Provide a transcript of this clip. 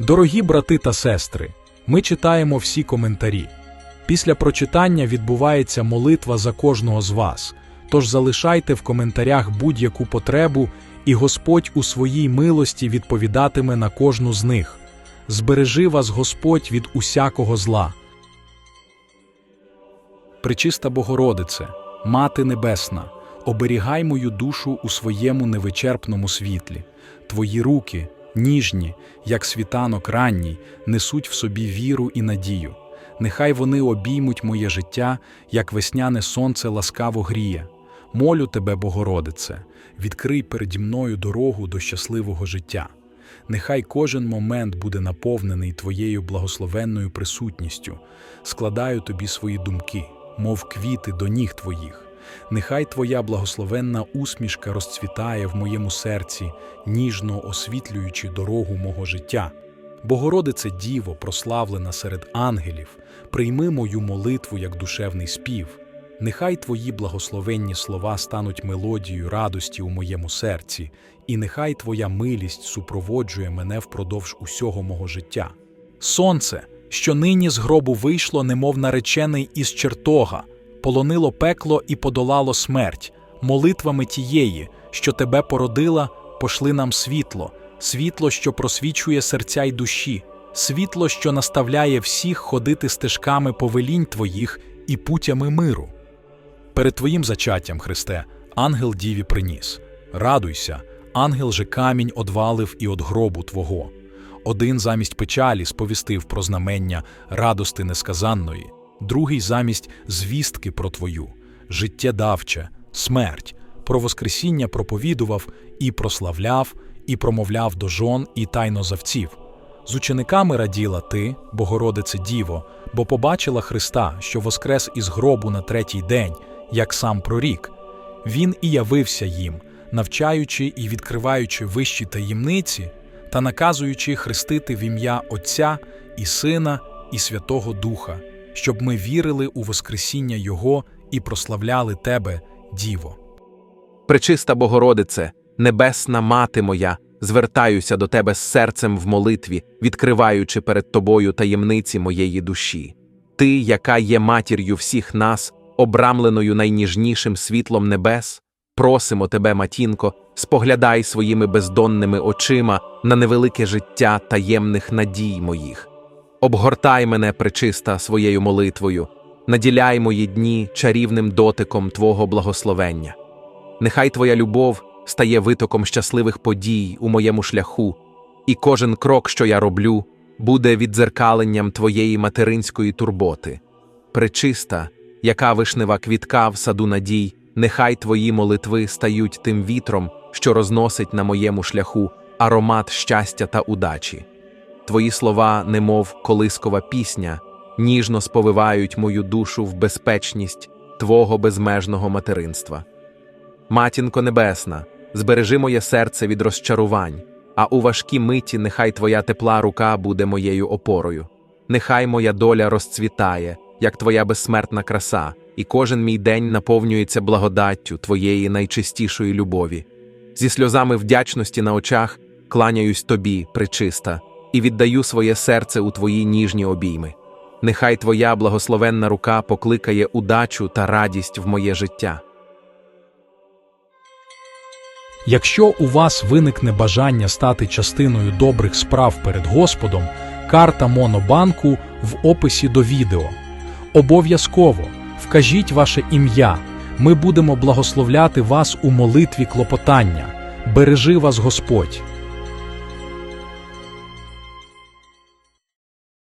Дорогі брати та сестри, ми читаємо всі коментарі. Після прочитання відбувається молитва за кожного з вас. Тож залишайте в коментарях будь-яку потребу, і Господь у своїй милості відповідатиме на кожну з них. Збережи вас Господь від усякого зла. Пречиста Богородице, Мати Небесна, оберігай мою душу у своєму невичерпному світлі. Твої руки, ніжні, як світанок ранній, несуть в собі віру і надію. Нехай вони обіймуть моє життя, як весняне сонце ласкаво гріє. Молю тебе, Богородице, відкрий переді мною дорогу до щасливого життя. Нехай кожен момент буде наповнений Твоєю благословенною присутністю. Складаю тобі свої думки, мов квіти до ніг Твоїх. Нехай Твоя благословенна усмішка розцвітає в моєму серці, ніжно освітлюючи дорогу мого життя. Богородице Діво, прославлена серед ангелів, прийми мою молитву як душевний спів. Нехай Твої благословенні слова стануть мелодією радості у моєму серці, і нехай Твоя милість супроводжує мене впродовж усього мого життя. Сонце, що нині з гробу вийшло, немов наречений із чертога, полонило пекло і подолало смерть, молитвами тієї, що тебе породила, пошли нам світло, світло, що просвічує серця й душі, світло, що наставляє всіх ходити стежками повелінь Твоїх і путями миру. Перед Твоїм зачаттям, Христе, ангел діві приніс. Радуйся, ангел же камінь одвалив і од гробу Твого. Один замість печалі сповістив про знамення радости несказанної, другий замість звістки про Твою, життєдавче, смерть, про Воскресіння проповідував і прославляв, і промовляв до жон і тайнозавців. З учениками раділа ти, Богородице Діво, бо побачила Христа, що воскрес із гробу на третій день, як сам прорік. Він і явився їм, навчаючи і відкриваючи вищі таємниці та наказуючи хрестити в ім'я Отця і Сина і Святого Духа, щоб ми вірили у Воскресіння Його і прославляли Тебе, Діво. Пречиста Богородице, небесна мати моя, звертаюся до тебе з серцем в молитві, відкриваючи перед тобою таємниці моєї душі. Ти, яка є матір'ю всіх нас, обрамленою найніжнішим світлом небес, просимо тебе, матінко, споглядай своїми бездонними очима на невелике життя таємних надій моїх. Обгортай мене, пречиста, своєю молитвою, наділяй мої дні чарівним дотиком Твого благословення. Нехай Твоя любов стає витоком щасливих подій у моєму шляху, і кожен крок, що я роблю, буде віддзеркаленням Твоєї материнської турботи. Пречиста, яка вишнева квітка в саду надій, нехай Твої молитви стають тим вітром, що розносить на моєму шляху аромат щастя та удачі. Твої слова, немов колискова пісня, ніжно сповивають мою душу в безпечність Твого безмежного материнства. Матінко Небесна, збережи моє серце від розчарувань, а у важкі миті нехай Твоя тепла рука буде моєю опорою. Нехай моя доля розцвітає, як Твоя безсмертна краса, і кожен мій день наповнюється благодаттю Твоєї найчистішої любові. Зі сльозами вдячності на очах кланяюсь Тобі, пречиста, і віддаю своє серце у Твої ніжні обійми. Нехай Твоя благословенна рука покликає удачу та радість в моє життя. Якщо у вас виникне бажання стати частиною добрих справ перед Господом, карта Монобанку в описі до відео. Обов'язково вкажіть ваше ім'я. Ми будемо благословляти вас у молитві клопотання. Бережи вас Господь.